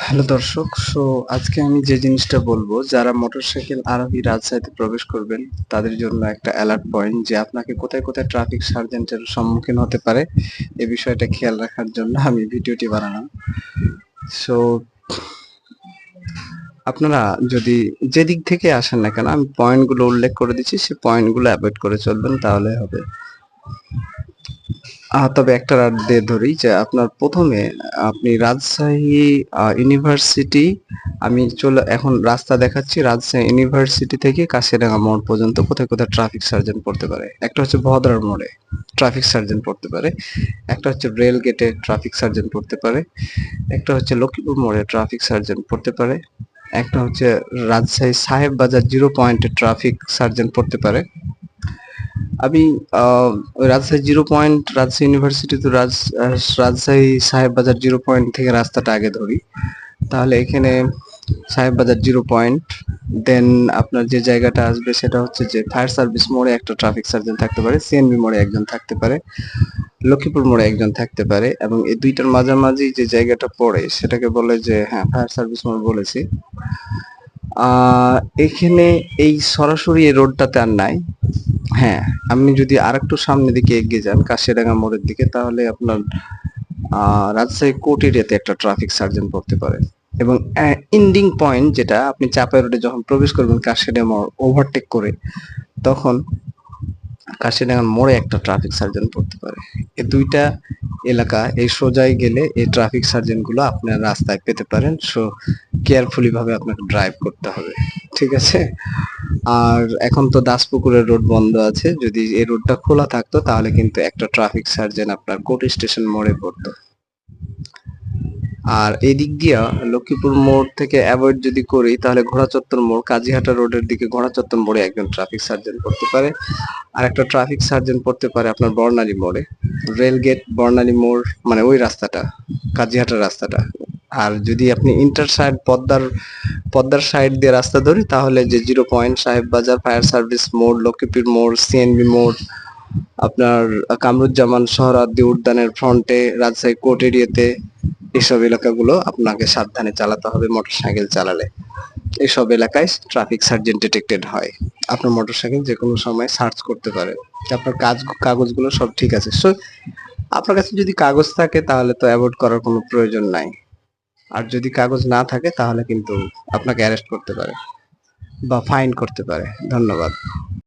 Hello দর্শক so আজকে আমি যে জিনিসটা বলব, যারা মোটরসাইকেল আরোহী রাজশাহীতে প্রবেশ করবেন, তাদের জন্য একটা অ্যালার্ট পয়েন্ট যে আপনাকে কোথায় কোথায় ট্রাফিক সার্জেন্টের সম্মুখীন হতে পারে, এ বিষয়টা খেয়াল রাখার জন্য আমি ভিডিওটি বানালাম। সো আপনারা যদি যে দিক থেকে আসেন না কেন, আমি পয়েন্টগুলো উল্লেখ করে দিচ্ছি, সে পয়েন্টগুলো অ্যাভয়েড করে চলবেন, তাহলে হবে। তবে একটা রাত দিয়ে ধরি যে আপনার প্রথমে আপনি রাজশাহী ইউনিভার্সিটি আমি চলে, এখন রাস্তা দেখাচ্ছি রাজশাহী ইউনিভার্সিটি থেকে কাশিরাঙ্গা মোড় পর্যন্ত, কোথায় কোথায় ট্রাফিক সার্জন পড়তে পারে। একটা হচ্ছে ভদ্রার মোড়ে ট্রাফিক সার্জন পড়তে পারে, একটা হচ্ছে রেল গেটে ট্রাফিক সার্জন পড়তে পারে, একটা হচ্ছে লক্ষ্মীপুর মোড়ে ট্রাফিক সার্জন পড়তে পারে, একটা হচ্ছে রাজশাহী সাহেব বাজার জিরো পয়েন্টে ট্রাফিক সার্জন পড়তে পারে। আমি Rajshahi zero point Rajshahi university তো রাজ রাজশাহী সাহেব বাজার জিরো পয়েন্ট থেকে রাস্তাটা আগে ধরি। তাহলে এখানে সাহেব বাজার জিরো পয়েন্ট দেন আপনার যে জায়গাটা আসবে সেটা হচ্ছে যে ফায়ার সার্ভিস মোড়ে একটা ট্রাফিক সার্জন থাকতে পারে সিএনবি মোড়ে একজন থাকতে পারে, লক্ষ্মীপুর মোড়ে একজন থাকতে পারে, এবং এই দুইটার মাঝামাঝি যে জায়গাটা পড়ে সেটাকে বলে যে হ্যাঁ ফায়ার সার্ভিস মোড় বলেছি। এখানে এই সরাসরি এই রোডটাতে আর নাই। হ্যাঁ আপনি যদি আরেকটু সামনের দিকে এগিয়ে যান, কাশিরাঙ্গা মোড়ের দিকে, তাহলে আপনার রাজশাহী কোর্ট এরিয়াতে একটা ট্রাফিক সার্জন পড়তে পারে। এবং এন্ডিং পয়েন্ট যেটা, আপনি চাপাই রোডে যখন প্রবেশ করবেন, কাশিরাঙ্গা মোড় ওভারটেক করে, তখন কাশিরাঙ্গা মোড়ে একটা ট্রাফিক সার্জন পড়তে পারে। এই দুইটা এলাকা, এই সোজাই গেলে এই ট্রাফিক সার্জনগুলো আপনার রাস্তায় পেতে পারেন। সো কেয়ারফুলি ভাবে আপনাকে ড্রাইভ করতে হবে। ঠিক আছে? আর এখন তো দাসপুকুরের রোড বন্ধ আছে। যদি এই রোডটা খোলা থাকতো, তাহলে কিন্তু একটা ট্রাফিক সার্জেন আপনার কোর্ট স্টেশন মোড়ে পড়তো। আর এই দিক দিয়া লক্ষ্মীপুর মোড় থেকে অ্যাভয়েড যদি করি, তাহলে ঘোড়া চত্বর মোড়, কাজীহাটা রোডের দিকে ঘোড়া চত্বর মোড়ে একজন ট্রাফিক সার্জন পড়তে পারে। আর একটা ট্রাফিক সার্জন পড়তে পারে আপনার বর্ণালী মোড়ে। রেল গেট বর্ণালী মোড় মানে ওই রাস্তাটা, কাজীহাটার রাস্তাটা। আর যদি আপনি ইন্টার সাইড পদ্মার পদ্মার সাইড দিয়ে রাস্তা ধরি, তাহলে যে জিরো পয়েন্ট সাহেব বাজার ফায়ার সার্ভিস মোড়, লক্ষ্মীপুর মোড় সিএনবি মোড়, আপনার কামরুজ্জামান সোহরাওয়ার্দী উদ্যানের ফ্রন্টে রাজশাহী কোর্ট এরিয়াতে এসব এলাকাগুলো আপনাকে সাবধানে চালাতে হবে মোটরসাইকেল চালালে। এসব এলাকায় ট্রাফিক সার্জেন্ট ডিটেক্টেড হয়। আপনার মোটরসাইকেল যে কোনো সময় সার্চ করতে পারে আপনার কাজ, কাগজগুলো সব ঠিক আছে। সো আপনার কাছে যদি কাগজ থাকে, তাহলে তো অ্যাভয়েড করার কোনো প্রয়োজন নাই। আর যদি কাগজ না থাকে, তাহলে কিন্তু আপনাকে অ্যারেস্ট করতে পারে বা ফাইন করতে পারে। ধন্যবাদ।